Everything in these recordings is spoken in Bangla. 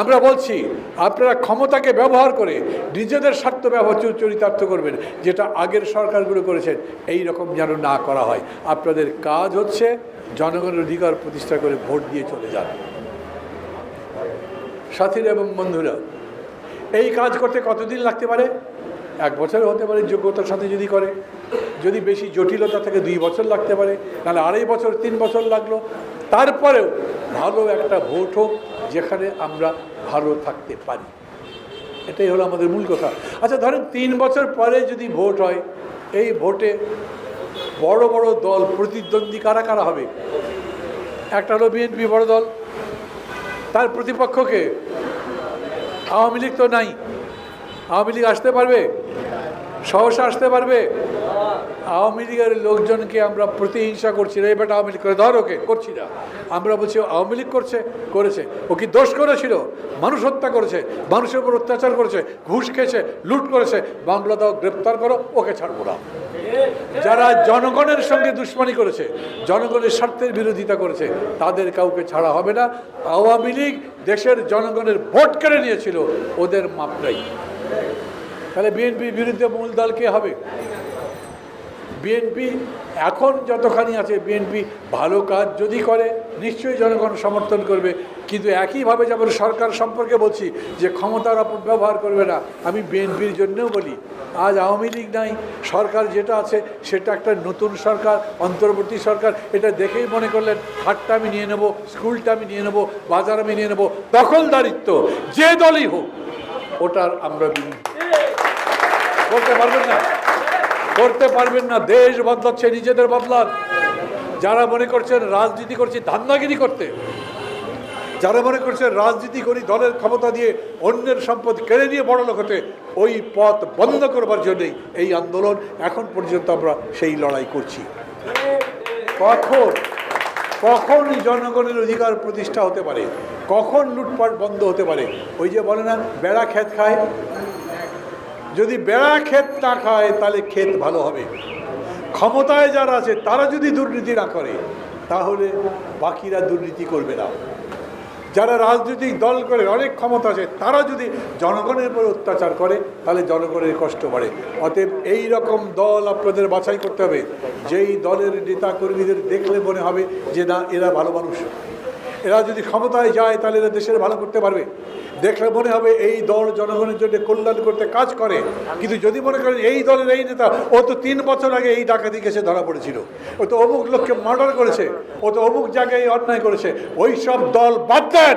আমরা বলছি, আপনারা ক্ষমতাকে ব্যবহার করে নিজেদের স্বার্থ ব্যবহার চরিতার্থ করবেন, যেটা আগের সরকারগুলো করেছেন এই রকম যেন না করা হয়। আপনাদের কাজ হচ্ছে জনগণের অধিকার প্রতিষ্ঠা করে ভোট দিয়ে চলে যান। সাথীরা এবং বন্ধুরা, এই কাজ করতে কতদিন লাগতে পারে? এক বছর হতে পারে, যোগ্যতার সাথে যদি করে। যদি বেশি জটিলতা থেকে, দুই বছর লাগতে পারে, নাহলে আড়াই বছর, তিন বছর লাগল। তারপরেও ভালো একটা ভোট হোক যেখানে আমরা ভালো থাকতে পারি। এটাই হলো আমাদের মূল কথা। আচ্ছা ধরেন তিন বছর পরে যদি ভোট হয়, এই ভোটে বড় বড় দল প্রতিদ্বন্দ্বী কারা কারা হবে? একটা হলো বিএনপি বড় দল। তার প্রতিপক্ষকে আওয়ামী লীগ তো নাই। আওয়ামী লীগ আসতে পারবে? সহসা আসতে পারবে। আওয়ামী লীগের লোকজনকে আমরা প্রতিহিংসা করছি না এবার আওয়ামী লীগ করে ধর ওকে। করছি না। আমরা বলছি আওয়ামী লীগ করছে, করেছে। ও কি দোষ করেছিল? মানুষ হত্যা করেছে, মানুষের উপর অত্যাচার করেছে, ঘুষ খেয়েছে, লুট করেছে। মামলা দাও গ্রেপ্তার করো, ওকে ছাড়বো না। যারা জনগণের সঙ্গে দুশ্মনী করেছে, জনগণের স্বার্থের বিরোধিতা করেছে, তাদের কাউকে ছাড়া হবে না। আওয়ামী লীগ দেশের জনগণের ভোট কেড়ে নিয়েছিল, ওদের মাপ নাই। তাহলে বিএনপির বিরুদ্ধে মূল দল কে হবে? বিএনপি এখন যতখানি আছে বিএনপি ভালো কাজ যদি করে, নিশ্চয়ই জনগণ সমর্থন করবে। কিন্তু একইভাবে যেমন সরকার সম্পর্কে বলছি, যে ক্ষমতার অপব্যবহার করবে না, আমি বিএনপির জন্যও বলি, আজ আওয়ামী লীগ নাই, সরকার যেটা আছে, সেটা একটা নতুন সরকার, অন্তর্বর্তী সরকার, এটা দেখেই মনে করলেন, হাটটা আমি নিয়ে নেব, স্কুলটা আমি নিয়ে নেব, বাজার আমি নিয়ে নেব, দখলদারিত্ব, যে দলই হোক, ওটার আমরা বিরুদ্ধে করতে পারবেন না। করতে পারবেন না। দেশ বদলাচ্ছে, নিজেদের বদলান। যারা মনে করছেন রাজনীতি করছি, ধান্দাগিরি করতে। যারা মনে করছেন রাজনীতি করি, দলের ক্ষমতা দিয়ে অন্যের সম্পদ কেড়ে নিয়ে বড় লোক হতে, ওই পথ বন্ধ করবার জন্যই এই আন্দোলন এখন পর্যন্ত আমরা সেই লড়াই করছি। কখন? কখন জনগণের অধিকার প্রতিষ্ঠা হতে পারে? কখন লুটপাট বন্ধ হতে পারে? ওই যে বলে না, বেড়া ক্ষেত খায় যদি বেড়া ক্ষেত না খায়, তাহলে ক্ষেত ভালো হবে। ক্ষমতায় যারা আছে, তারা যদি দুর্নীতি না করে, তাহলে বাকিরা দুর্নীতি করবে না। যারা রাজনৈতিক দল করে, অনেক ক্ষমতা আছে, তারা যদি জনগণের উপর অত্যাচার করে, তাহলে জনগণের কষ্ট বাড়ে। অতএব এই রকম দল আপনাদের বাছাই করতে হবে। যেই দলের নেতা কর্মীদের দেখলে মনে হবে যে, না, এরা ভালো মানুষ। এরা যদি ক্ষমতায় যায়, তাহলে এরা দেশের ভালো করতে পারবে। দেখলে মনে হবে এই দল জনগণের জন্য কল্যাণ করতে কাজ করে। কিন্তু যদি মনে করেন এই দলের এই নেতা, ও তো তিন বছর আগে এই ডাকাতি কেসে ধরা পড়েছিল। ও তো অমুক লোককে মার্ডার করেছে, ও তো অমুক জায়গায় অন্যায় করেছে। ওই সব দল বাদ দেন।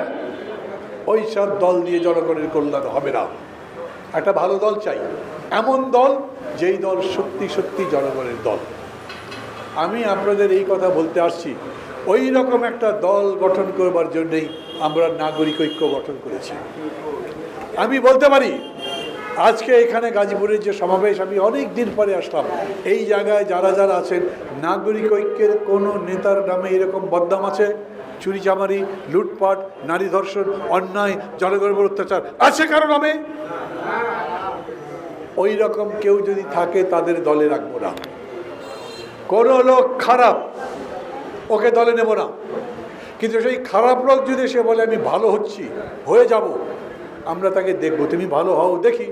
ওই সব দল দিয়ে জনগণের কল্যাণ হবে না। একটা ভালো দল চাই। এমন দল যেই দল সত্যি সত্যি জনগণের দল। আমি আপনাদের এই কথা বলতে আসছি। ওই রকম একটা দল গঠন করবার জন্যই আমরা নাগরিক ঐক্য গঠন করেছি। আমি বলতে পারি, আজকে এখানে গাজীপুরের যে সমাবেশ, আমি অনেক দিন পরে আসলাম। এই জায়গায় যারা যারা আছেন, নাগরিক ঐক্যের কোনো নেতার নামে এরকম বদনাম আছে? চুরি চামারি লুটপাট, নারী ধর্ষণ, অন্যায়, জনগণের অত্যাচার আছে কারও নামে? ওই রকম কেউ যদি থাকে, তাদের দলে রাখব না। কোনো লোক খারাপ ওকে দলে নেব না। কিন্তু সেই খারাপ লোক যদি সে বলে, আমি ভালো হচ্ছি, হয়ে যাব, আমরা তাকে দেখব, তুমি ভালো হও, দেখি।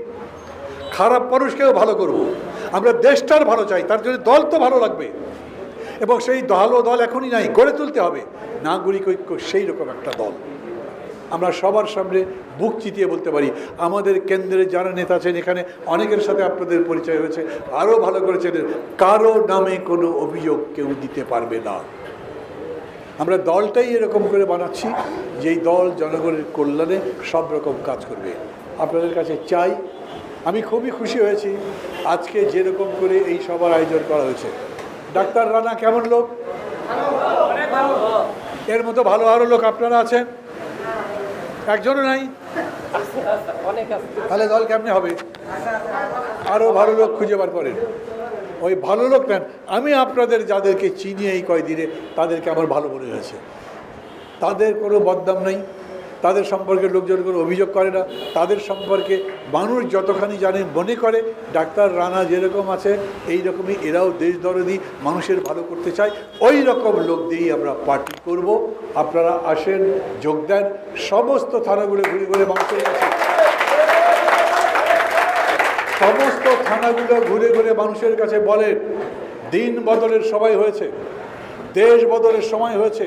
খারাপ মানুষকেও ভালো করব। আমরা দেশটার ভালো চাই, তার জন্য দল তো ভালো লাগবে। এবং সেই ভালো দল এখনই নাই, গড়ে তুলতে হবে। নাগরিক ঐক্য সেই রকম একটা দল। আমরা সবার সামনে বুক চিতিয়ে বলতে পারি, আমাদের কেন্দ্রের যারা নেতা আছেন, এখানে অনেকের সাথে আপনাদের পরিচয় হয়েছে, আরও ভালো করেছেন। কারও নামে কোনো অভিযোগ কেউ দিতে পারবে না। আমরা দলটাই এরকম করে বানাচ্ছি, যেই দল জনগণের কল্যাণে সব রকম কাজ করবে। আপনাদের কাছে চাই। আমি খুবই খুশি হয়েছি আজকে যেরকম করে এই সবার আয়োজন করা হয়েছে। ডাক্তার রানা, কেমন লোক? এর মতো ভালো আরও লোক আপনারা আছেন? একজনও নাই? তাহলে দল কেমনে হবে? আরও ভালো লোক খুঁজে বার করেন। ওই ভালো লোক নেন আমি আপনাদের যাদেরকে চিনি এই কয়দিনে, তাদেরকে আমার ভালো মনে হয়েছে। তাদের কোনো বদনাম নেই। তাদের সম্পর্কে লোকজন কোনো অভিযোগ করে না। তাদের সম্পর্কে মানুষ যতখানি জানে, মনে করে। ডাক্তার রানা যেরকম আছে এই রকমই এরাও দেশ দরদি মানুষের ভালো করতে চায়। ওই রকম লোক দিয়েই আমরা পার্টি করব। আপনারা আসেন, যোগ দেন। সমস্ত থানাগুলো ঘুরে ঘুরে মানুষের কাছে সমস্ত থানাগুলো ঘুরে ঘুরে মানুষের কাছে বলেন দিন বদলের সময় হয়েছে, দেশ বদলের সময় হয়েছে,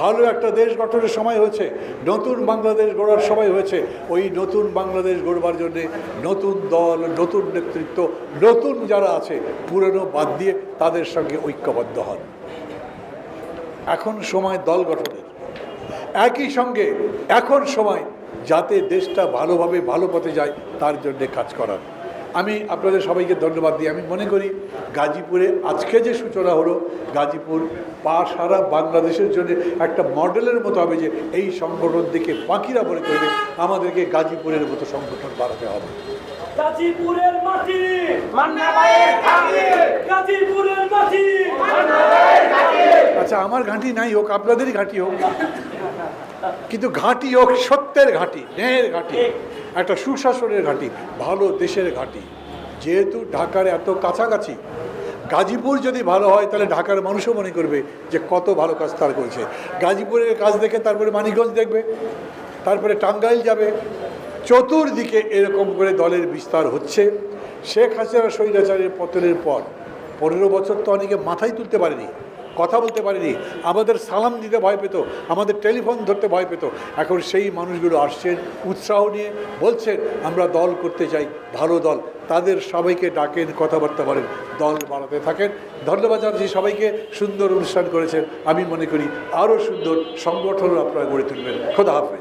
ভালো একটা দেশ গঠনের সময় হয়েছে, নতুন বাংলাদেশ গড়ার সময় হয়েছে। ওই নতুন বাংলাদেশ গড়বার জন্যে নতুন দল, নতুন নেতৃত্ব, নতুন যারা আছে, পুরনো বাদ দিয়ে তাদের সঙ্গে ঐক্যবদ্ধ হন। এখন সময় দল গঠনের। একই সঙ্গে এখন সময় যাতে দেশটা ভালোভাবে ভালো পথে যায়, তার জন্যে কাজ করার। আমি আপনাদের সবাইকে ধন্যবাদ দিই। আমি মনে করি গাজীপুরে আজকে যে সূচনা হলো, গাজীপুর পা সারা বাংলাদেশের জন্য একটা মডেলের মতো হবে যে এই সংগঠন দেখে পাখিরা মনে করবে আমাদেরকে গাজীপুরের মতো সংগঠন বাড়াতে হবে। গাজীপুরের মাটি গাজীপুরের মাটি মান্না ভাইয়ের ঘাটে আচ্ছা আমার ঘাঁটি নাই হোক, আপনাদেরই ঘাঁটি হোক। কিন্তু ঘাঁটি হোক, সত্যের ঘাঁটি, ন্যায়ের ঘাঁটি, একটা সুশাসনের ঘাঁটি, ভালো দেশের ঘাঁটি। যেহেতু ঢাকার এত কাছাকাছি, গাজীপুর যদি ভালো হয়, তাহলে ঢাকার মানুষও মনে করবে যে কত ভালো কাজ তার করেছে। গাজীপুরের কাজ দেখে তারপরে মানিকগঞ্জ দেখবে, তারপরে টাঙ্গাইল যাবে। চতুর্দিকে এরকম করে দলের বিস্তার হচ্ছে। শেখ হাসিনা স্বৈরাচারের পতনের পর, পনেরো বছর তো অনেকে মাথায় তুলতে পারেনি। কথা বলতে পারেনি। আমাদের সালাম দিতে ভয় পেত, আমাদের টেলিফোন ধরতে ভয় পেত। এখন সেই মানুষগুলো আসছেন, উৎসাহ নিয়ে বলছেন, আমরা দল করতে চাই, ভালো দল। তাদের সবাইকে ডাকেন, কথাবার্তা বলেন, দল বাড়াতে থাকেন। ধন্যবাদ জানাচ্ছি সবাইকে, সুন্দর অনুষ্ঠান করেছেন। আমি মনে করি আরও সুন্দর সংগঠন আপনারা গড়ে তুলবেন। খোদা হাফেজ।